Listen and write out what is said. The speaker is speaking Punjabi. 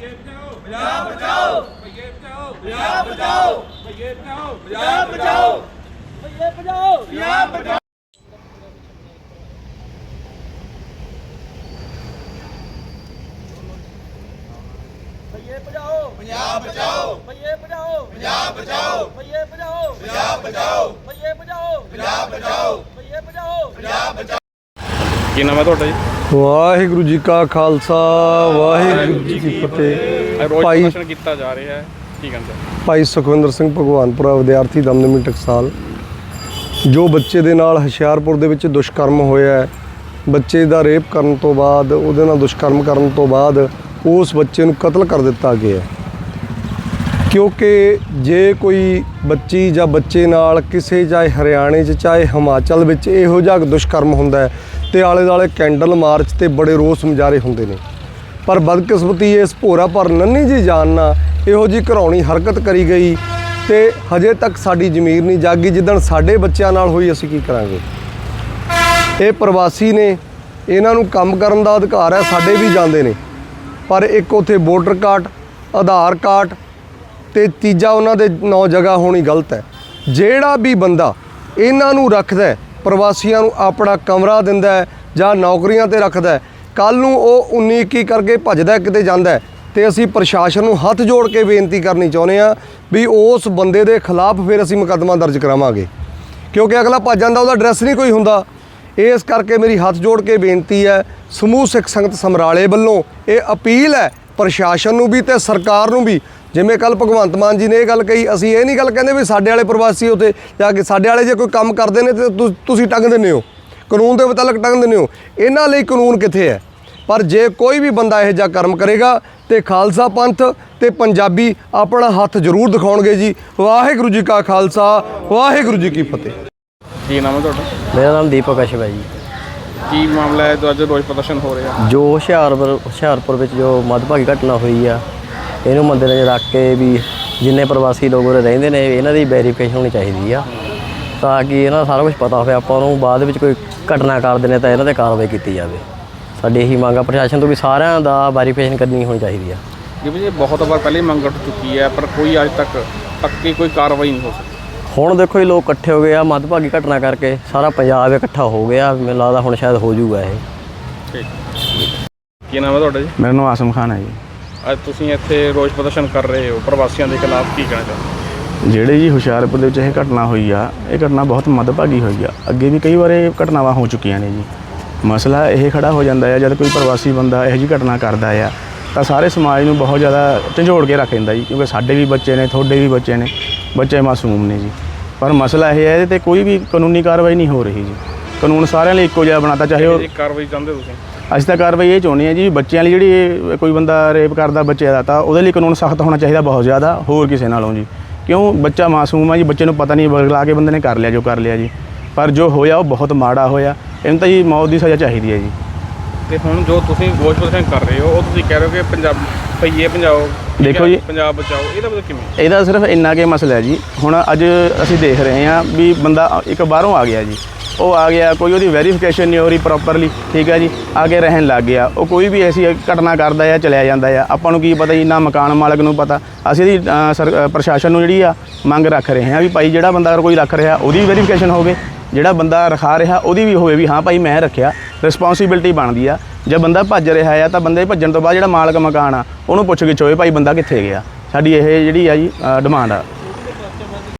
ਭਈਏ ਬਚਾਓ ਪੰਜਾਬ ਬਚਾਓ ਭਈਏ ਬਚਾਓ ਪੰਜਾਬ ਬਚਾਓ ਭਈਏ ਬਚਾਓ ਪੰਜਾਬ ਬਚਾਓ ਭਈਏ ਬਚਾਓ ਪੰਜਾਬ ਬਚਾਓ ਭਈਏ ਬਚਾਓ ਪੰਜਾਬ ਬਚਾਓ ਭਈਏ ਬਚਾਓ ਪੰਜਾਬ ਬਚਾਓ ਭਈਏ ਬਚਾਓ ਪੰਜਾਬ ਬਚਾਓ ਭਈਏ ਬਚਾਓ ਪੰਜਾਬ ਬਚਾਓ ਭਈਏ ਬਚਾਓ ਕੀ ਨਾਮ ਹੈ ਤੁਹਾਡਾ ਜੀ? ਵਾਹਿਗੁਰੂ ਜੀ ਕਾ ਖਾਲਸਾ ਵਾਹਿਗੁਰੂ ਜੀ ਕੀ ਫਤਿਹ। ਭਾਈ ਕੀਤਾ ਜਾ ਰਿਹਾ ਹੈ। ਕੀ ਕਹਿੰਦੇ? ਭਾਈ ਸੁਖਵਿੰਦਰ ਸਿੰਘ ਭਗਵਾਨਪੁਰਾ ਵਿਦਿਆਰਥੀ ਦਮਦਮੀ ਟਕਸਾਲ। ਜੋ ਬੱਚੇ ਦੇ ਨਾਲ ਹੁਸ਼ਿਆਰਪੁਰ ਦੇ ਵਿੱਚ ਦੁਸ਼ਕਰਮ ਹੋਇਆ ਹੈ ਬੱਚੇ ਦਾ ਰੇਪ ਕਰਨ ਤੋਂ ਬਾਅਦ ਉਹਦੇ ਨਾਲ ਦੁਸ਼ਕਰਮ ਕਰਨ ਤੋਂ ਬਾਅਦ ਉਸ ਬੱਚੇ ਨੂੰ ਕਤਲ ਕਰ ਦਿੱਤਾ ਗਿਆ। ਕਿਉਂਕਿ ਜੇ ਕੋਈ ਬੱਚੀ ਜਾਂ ਬੱਚੇ ਨਾਲ ਕਿਸੇ ਚਾਹੇ ਹਰਿਆਣੇ 'ਚ ਚਾਹੇ ਹਿਮਾਚਲ ਵਿੱਚ ਇਹੋ ਜਿਹਾ ਦੁਸ਼ਕਰਮ ਹੁੰਦਾ ਹੈ ਤੇ ਆਲੇ ਦਾਲੇ ਕੈਂਡਲ ਮਾਰਚ ਤੇ ਬੜੇ ਰੋਸ ਮੁਜ਼ਾਹਰੇ ਹੁੰਦੇ ਨੇ। ਪਰ ਬਦਕਿਸਮਤੀ ਇਸ ਭੋਰਾ ਪਰ ਨੰਨੀ ਜੀ ਜਾਨ ਨਾਲ ਇਹੋ ਜੀ ਘਰਾਉਣੀ ਹਰਕਤ ਕਰੀ ਗਈ ਤੇ ਹਜੇ ਤੱਕ ਸਾਡੀ ਜ਼ਮੀਰ ਨਹੀਂ ਜਾਗੀ, ਜਿੱਦਣ ਸਾਡੇ ਬੱਚਿਆਂ ਨਾਲ ਹੋਈ ਅਸੀਂ ਕੀ ਕਰਾਂਗੇ? ਇਹ ਪ੍ਰਵਾਸੀ ਨੇ ਇਹਨਾਂ ਨੂੰ ਕੰਮ ਕਰਨ ਦਾ ਅਧਿਕਾਰ ਹੈ, ਸਾਡੇ ਵੀ ਜਾਂਦੇ ਨੇ। ਪਰ ਇੱਕ ਉਥੇ ਵੋਟਰ ਕਾਰਡ, ਆਧਾਰ ਕਾਰਡ ਤੇ ਤੀਜਾ ਉਹਨਾਂ ਦੇ ਨੌ ਜਗ੍ਹਾ ਹੋਣੀ ਗਲਤ ਹੈ। ਜਿਹੜਾ ਵੀ ਬੰਦਾ ਇਹਨਾਂ ਨੂੰ ਰੱਖਦਾ ਪ੍ਰਵਾਸੀਆਂ ਨੂੰ ਆਪਣਾ ਕਮਰਾ ਦਿੰਦਾ ਹੈ ਜਾਂ ਨੌਕਰੀਆਂ ਤੇ ਰੱਖਦਾ ਕੱਲ ਨੂੰ ਉਹ 19 21 ਕਰਕੇ ਭੱਜਦਾ ਕਿਤੇ ਜਾਂਦਾ ਹੈ, ਤੇ ਅਸੀਂ ਪ੍ਰਸ਼ਾਸਨ ਨੂੰ ਹੱਥ ਜੋੜ ਕੇ ਬੇਨਤੀ ਕਰਨੀ ਚਾਹੁੰਦੇ ਆ ਵੀ ਉਸ ਬੰਦੇ ਦੇ ਖਿਲਾਫ ਫਿਰ ਅਸੀਂ ਮੁਕੱਦਮਾ ਦਰਜ ਕਰਾਵਾਂਗੇ। ਕਿਉਂਕਿ ਅਗਲਾ ਭੱਜ ਜਾਂਦਾ ਉਹਦਾ ਐਡਰੈਸ ਨਹੀਂ ਕੋਈ ਹੁੰਦਾ। ਇਸ ਕਰਕੇ ਮੇਰੀ ਹੱਥ ਜੋੜ ਕੇ ਬੇਨਤੀ ਹੈ ਸਮੂਹ ਸਿੱਖ ਸੰਗਤ ਸਮਰਾਲੇ ਵੱਲੋਂ ਇਹ ਅਪੀਲ ਹੈ ਪ੍ਰਸ਼ਾਸਨ ਨੂੰ ਵੀ ਤੇ ਸਰਕਾਰ ਨੂੰ ਵੀ। ਜਿਵੇਂ ਕੱਲ ਭਗਵੰਤ ਮਾਨ ਜੀ ਨੇ ਇਹ ਗੱਲ ਕਹੀ ਅਸੀਂ ਇਹ ਨਹੀਂ ਗੱਲ ਕਹਿੰਦੇ ਵੀ ਸਾਡੇ ਵਾਲੇ ਪ੍ਰਵਾਸੀ ਉਤੇ ਜਾ ਕੇ ਸਾਡੇ ਵਾਲੇ ਜੇ ਕੋਈ ਕੰਮ ਕਰਦੇ ਨੇ ਤੇ ਤੁਸੀਂ ਟੰਗ ਦਿੰਦੇ ਹੋ। ਕਾਨੂੰਨ ਦੇ ਮੁਤਾਲਕ ਟੰਗ ਦਿੰਦੇ ਹੋ। ਇਹਨਾਂ ਲਈ ਕਾਨੂੰਨ ਕਿੱਥੇ ਹੈ? ਪਰ ਜੇ ਕੋਈ ਵੀ ਬੰਦਾ ਇਹ ਜਿਹਾ ਕਰਮ ਕਰੇਗਾ ਤੇ ਖਾਲਸਾ ਪੰਥ ਤੇ ਪੰਜਾਬੀ ਆਪਣਾ ਹੱਥ ਜ਼ਰੂਰ ਦਿਖਾਉਣਗੇ ਜੀ। ਵਾਹਿਗੁਰੂ ਜੀ ਕਾ ਖਾਲਸਾ ਵਾਹਿਗੁਰੂ ਜੀ ਕੀ ਫਤਿਹ। ਕੀ ਨਾਮ ਹੈ ਤੁਹਾਡਾ? ਮੇਰਾ ਨਾਮ ਦੀਪਕ ਅਸ਼ਵਾ ਜੀ ਕੀ ਮਾਮਲਾ ਹੈ? ਜੋ ਅੱਜ ਰੋਜ਼ ਪ੍ਰਦਰਸ਼ਨ ਹੋ ਰਿਹਾ। ਜੋ ਹੁਸ਼ਿਆਰਪੁਰ ਹੁਸ਼ਿਆਰਪੁਰ ਵਿੱਚ ਜੋ ਮੱਧਭਾਗੀ ਘਟਨਾ ਹੋਈ ਆ ਇਹਨੂੰ ਮੱਦੇ ਨਜ਼ਰ ਰੱਖ ਕੇ ਵੀ ਜਿੰਨੇ ਪ੍ਰਵਾਸੀ ਲੋਕ ਉਰੇ ਰਹਿੰਦੇ ਨੇ ਇਹਨਾਂ ਦੀ ਵੈਰੀਫਿਕੇਸ਼ਨ ਹੋਣੀ ਚਾਹੀਦੀ ਆ। ਤਾਂ ਕਿ ਇਹਨਾਂ ਦਾ ਸਾਰਾ ਕੁਝ ਪਤਾ ਹੋਵੇ ਆਪਾਂ ਨੂੰ ਬਾਅਦ ਵਿੱਚ ਕੋਈ ਘਟਨਾ ਕਰਦੇ ਨੇ ਤਾਂ ਇਹਨਾਂ ਤੇ ਕਾਰਵਾਈ ਕੀਤੀ ਜਾਵੇ। ਸਾਡੀ ਇਹੀ ਮੰਗ ਆ ਪ੍ਰਸ਼ਾਸਨ ਤੋਂ ਵੀ ਸਾਰਿਆਂ ਦਾ ਵੈਰੀਫਿਕੇਸ਼ਨ ਕਰਨੀ ਹੋਣੀ ਚਾਹੀਦੀ ਆ। ਕਿ ਵੀ ਇਹ ਬਹੁਤ ਵਾਰ ਪਹਿਲੇ ਮੰਗ ਉੱਠ ਚੁੱਕੀ ਹੈ ਪਰ ਕੋਈ ਅੱਜ ਤੱਕ ਪੱਕੀ ਕੋਈ ਕਾਰਵਾਈ ਨਹੀਂ ਹੋ ਸਕੀ। ਹੁਣ ਦੇਖੋ ਇਹ ਲੋਕ ਇਕੱਠੇ ਹੋ ਗਏ ਆ ਮੱਧਭਾਗੀ ਘਟਨਾ ਕਰਕੇ ਸਾਰਾ ਪੰਜਾਬ ਇਕੱਠਾ ਹੋ ਗਿਆ ਮੈਨੂੰ ਲੱਗਦਾ ਹੁਣ ਸ਼ਾਇਦ ਹੋ ਜਾਊਗਾ ਇਹ। ਠੀਕ। ਕੀ ਨਾਮ ਹੈ ਤੁਹਾਡਾ ਜੀ? ਮੇਰਾ ਨਾਮ ਆਸਮ ਖਾਨ ਹੈ ਜੀ। ਅੱਜ ਤੁਸੀਂ ਇੱਥੇ ਰੋਜ਼ ਪ੍ਰਦਰਸ਼ਨ ਕਰ ਰਹੇ ਹੋ ਪ੍ਰਵਾਸੀਆਂ ਦੇ ਖਿਲਾਫ ਕੀ ਕਹਿਣਾ ਚਾਹੁੰਦੇ ਜਿਹੜੇ ਜੀ ਹੁਸ਼ਿਆਰਪੁਰ ਦੇ ਵਿੱਚ ਇਹ ਘਟਨਾ ਹੋਈ ਆ ਇਹ ਘਟਨਾ ਬਹੁਤ ਮੱਦਭਾਗੀ ਹੋਈ ਆ। ਅੱਗੇ ਵੀ ਕਈ ਵਾਰ ਇਹ ਘਟਨਾਵਾਂ ਹੋ ਚੁੱਕੀਆਂ ਨੇ ਜੀ। ਮਸਲਾ ਇਹ ਖੜਾ ਹੋ ਜਾਂਦਾ ਹੈ ਜਦ ਕੋਈ ਪ੍ਰਵਾਸੀ ਬੰਦਾ ਇਹੋ ਜਿਹੀ ਘਟਨਾ ਕਰਦਾ ਆ ਤਾਂ ਸਾਰੇ ਸਮਾਜ ਨੂੰ ਬਹੁਤ ਜ਼ਿਆਦਾ ਝੰਜੋੜ ਕੇ ਰੱਖ ਦਿੰਦਾ ਜੀ ਕਿਉਂਕਿ ਸਾਡੇ ਵੀ ਬੱਚੇ ਨੇ ਤੁਹਾਡੇ ਵੀ ਬੱਚੇ ਨੇ ਬੱਚੇ ਮਾਸੂਮ ਨੇ ਜੀ। ਪਰ ਮਸਲਾ ਇਹ ਹੈ ਇਹਦੇ ਤੇ ਕੋਈ ਵੀ ਕਾਨੂੰਨੀ ਕਾਰਵਾਈ ਨਹੀਂ ਹੋ ਰਹੀ ਜੀ। ਕਾਨੂੰਨ ਸਾਰਿਆਂ ਲਈ ਇੱਕੋ ਜਿਹਾ ਬਣਾਤਾ ਚਾਹੇ ਉਹ ਕਾਰਵਾਈ ਚਾਹੁੰਦੇ ਤੁਸੀਂ? ਅਸੀਂ ਤਾਂ ਕਾਰਵਾਈ ਇਹ ਚਾਹੁੰਦੇ ਹਾਂ ਜੀ ਬੱਚਿਆਂ ਲਈ ਜਿਹੜੀ ਕੋਈ ਬੰਦਾ ਰੇਪ ਕਰਦਾ ਬੱਚੇ ਦਾ ਤਾਂ ਉਹਦੇ ਲਈ ਕਾਨੂੰਨ ਸਖਤ ਹੋਣਾ ਚਾਹੀਦਾ ਬਹੁਤ ਜ਼ਿਆਦਾ ਹੋਰ ਕਿਸੇ ਨਾਲੋਂ ਜੀ। ਕਿਉਂ? ਬੱਚਾ ਮਾਸੂਮ ਆ ਜੀ ਬੱਚੇ ਨੂੰ ਪਤਾ ਨਹੀਂ ਬਗਲਾ ਕੇ ਬੰਦੇ ਨੇ ਕਰ ਲਿਆ ਜੋ ਕਰ ਲਿਆ ਜੀ। ਪਰ ਜੋ ਹੋਇਆ ਉਹ ਬਹੁਤ ਮਾੜਾ ਹੋਇਆ। ਇਹਨੂੰ ਤਾਂ ਜੀ ਮੌਤ ਦੀ ਸਜ਼ਾ ਚਾਹੀਦੀ ਹੈ ਜੀ। ਤੇ ਹੁਣ ਜੋ ਤੁਸੀਂ ਰੋਜ਼ ਪ੍ਰਦਰਸ਼ਨ ਕਰ ਰਹੇ ਹੋ ਉਹ ਤੁਸੀਂ ਕਹਿ ਰਹੇ ਹੋ ਕਿ ਪੰਜਾਬ ਭਈਏ ਠੀਕ ਦੇਖੋ ਜੀ। ਪੰਜਾਬ ਬਚਾਓ ਇਹਦਾ ਮਤਲਬ ਕਿਵੇਂ? ਇਹਦਾ ਸਿਰਫ ਇੰਨਾ ਕੇ ਮਸਲਾ ਹੈ ਜੀ। ਹੁਣ ਅੱਜ ਅਸੀਂ ਦੇਖ ਰਹੇ ਹਾਂ ਵੀ ਬੰਦਾ ਇੱਕ ਬਾਹਰੋਂ ਆ ਗਿਆ ਜੀ। ਉਹ ਆ ਗਿਆ ਕੋਈ ਉਹਦੀ ਵੈਰੀਫਿਕੇਸ਼ਨ ਨਹੀਂ ਹੋ ਰਹੀ ਪ੍ਰੋਪਰਲੀ ਠੀਕ ਹੈ ਜੀ। ਆਗੇ ਰਹਿਣ ਲੱਗ ਗਿਆ। ਉਹ ਕੋਈ ਵੀ ਐਸੀ ਘਟਨਾ ਕਰਦਾ ਆ ਚਲਿਆ ਜਾਂਦਾ ਆ। ਆਪਾਂ ਨੂੰ ਕੀ ਪਤਾ ਜੀ ਨਾ ਮਕਾਨ ਮਾਲਕ ਨੂੰ ਪਤਾ। ਅਸੀਂ ਅ, ਪ੍ਰਸ਼ਾਸਨ ਨੂੰ ਜਿਹੜੀ ਆ ਮੰਗ ਰੱਖ ਰਹੇ ਹਾਂ ਵੀ ਭਾਈ ਜਿਹੜਾ ਬੰਦਾ ਕੋਈ ਰੱਖ ਰਿਹਾ ਉਹਦੀ ਵੈਰੀਫਿਕੇਸ਼ਨ ਹੋਵੇ। ਜਿਹੜਾ ਬੰਦਾ ਰਖਾ ਰਿਹਾ ਉਹਦੀ ਵੀ ਹੋਵੇ ਵੀ ਹਾਂ ਭਾਈ ਮੈਂ ਰੱਖਿਆ। ਰਿਸਪੌਂਸਿਬਿਲਟੀ ਬਣਦੀ ਆ। ਜੇ ਬੰਦਾ ਭੱਜ ਰਿਹਾ ਆ ਤਾਂ ਬੰਦੇ ਭੱਜਣ ਤੋਂ ਬਾਅਦ ਜਿਹੜਾ ਮਾਲਕ ਮਕਾਨ ਆ, ਉਹਨੂੰ ਪੁੱਛ ਕੇ ਚੋਏ ਭਾਈ ਬੰਦਾ ਕਿੱਥੇ ਗਿਆ? ਸਾਡੀ ਇਹ ਜਿਹੜੀ ਆ ਜੀ ਡਿਮਾਂਡ ਆ।